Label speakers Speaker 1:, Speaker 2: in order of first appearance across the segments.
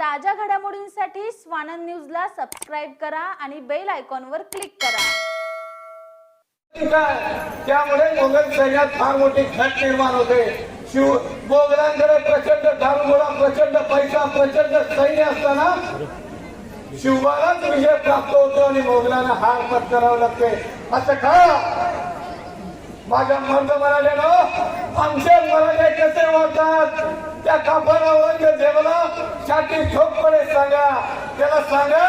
Speaker 1: ताज्या घडामोडींसाठी स्वानंद न्यूजला सबस्क्राईब करा आणि बेल आयकॉनवर क्लिक करा.
Speaker 2: त्यामुळे मोगल सैन्यात फार मोठी घट निर्माण होते. शिव मोगलांकडे प्रचंड दारुगोळा प्रचंड पैसा प्रचंड सैन्य असताना शिवबालाच विजय प्राप्त होतो आणि मोगलांना हार पत्करावं लागते. असं का? माझ्या मर्द म्हणाले ना आमचे मराठे कसे वाटतात त्या कापड औरंगजेबाला छाती ठोकपणे सांगा. त्याला सांगा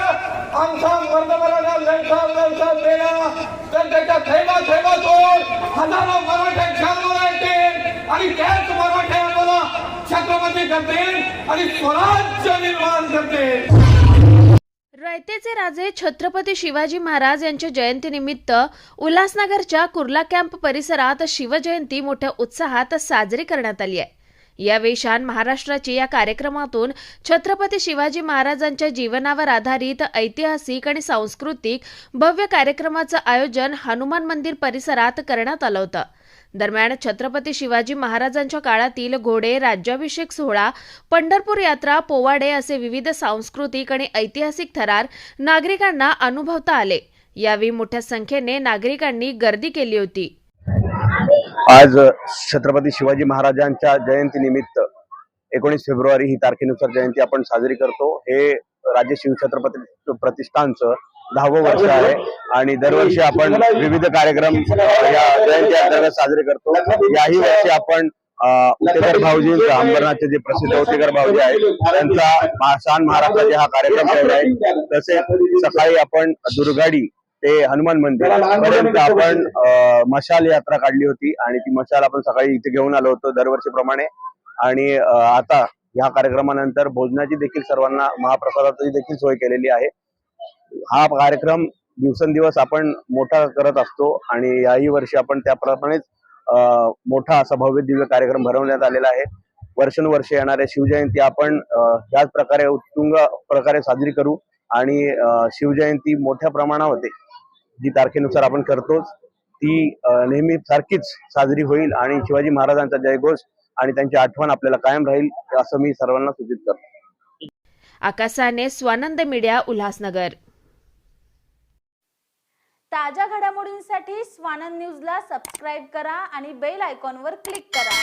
Speaker 2: आमचा मर्द मराठा लढता लढता गेला तर त्याच्या थैमा तोड हजारो मराठे येतील आणि त्याच मराठे आम्हाला छत्रपती करतील आणि स्वराज्य निर्माण करतील.
Speaker 3: रयतेचे राजे छत्रपती शिवाजी महाराज यांच्या जयंतीनिमित्त उल्हासनगरच्या कुर्ला कॅम्प परिसरात शिवजयंती मोठ्या उत्साहात साजरी करण्यात आली आहे. यावेळी शान महाराष्ट्राची या कार्यक्रमातून छत्रपती शिवाजी महाराजांच्या जीवनावर आधारित ऐतिहासिक आणि सांस्कृतिक भव्य कार्यक्रमाचं आयोजन हनुमान मंदिर परिसरात करण्यात आलं होतं. दरम्यान छत्रपती शिवाजी महाराजांच्या काळातील घोडे राज्याभिषेक सोहळा पंढरपूर यात्रा पोवाडे असे विविध सांस्कृतिक आणि ऐतिहासिक थरार नागरिकांना अनुभवता आले. यावेळी मोठ्या संख्येने नागरिकांनी गर्दी केली होती.
Speaker 4: आज छत्रपती शिवाजी महाराजांच्या जयंतीनिमित्त एकोणीस फेब्रुवारी ही तारखेनुसार जयंती आपण साजरी करतो. हे राज्य शिवछत्रपती प्रतिष्ठानचं दहावं वर्ष आहे आणि दरवर्षी आपण विविध कार्यक्रम या जयंती अंतर्गत साजरे करतो. याही वर्षी आपण उतेकर भाऊजींचा अंबरनाथचे जे प्रसिद्ध उतेकर भाऊजी आहेत त्यांचा शान महाराष्ट्राचे हा कार्यक्रम ठेवला आहे. तसेच सकाळी आपण दुर्गाडी ते हनुमान मंदिर. पर्यंत आपण अं, मशाल यात्रा काढली होती आणि ती मशाल आपण सकाळी इथे घेऊन आलो होतो दरवर्षीप्रमाणे. आणि आता या कार्यक्रमानंतर भोजनाची देखील सर्वांना महाप्रसादाची देखील सोय केलेली आहे. हा कार्यक्रम दिवसेंदिवस आपण मोठा करत असतो आणि याही वर्षी आपण त्याप्रमाणेच मोठा असा भव्य दिव्य कार्यक्रम भरवण्यात आलेला आहे. वर्षानुवर्ष येणाऱ्या शिवजयंती आपण अं, याच प्रकारे उत्तुंग प्रकारे साजरी करू आणि शिवजयंती मोठ्या प्रमाणामध्ये जी तारखेनुसार आपण करतोच ती नेहमी सारखीच साजरी होईल आणि शिवाजी महाराजांचा जयघोष आणि त्यांची आठवण आपल्याला कायम राहील असं मी सर्वांना सूचित करतो.
Speaker 3: आकाशाने स्वानंद मीडिया उल्हासनगर.
Speaker 1: ताज्या घडामोडींसाठी स्वानंद न्यूजला सबस्क्राईब करा आणि बेल आयकॉनवर क्लिक करा.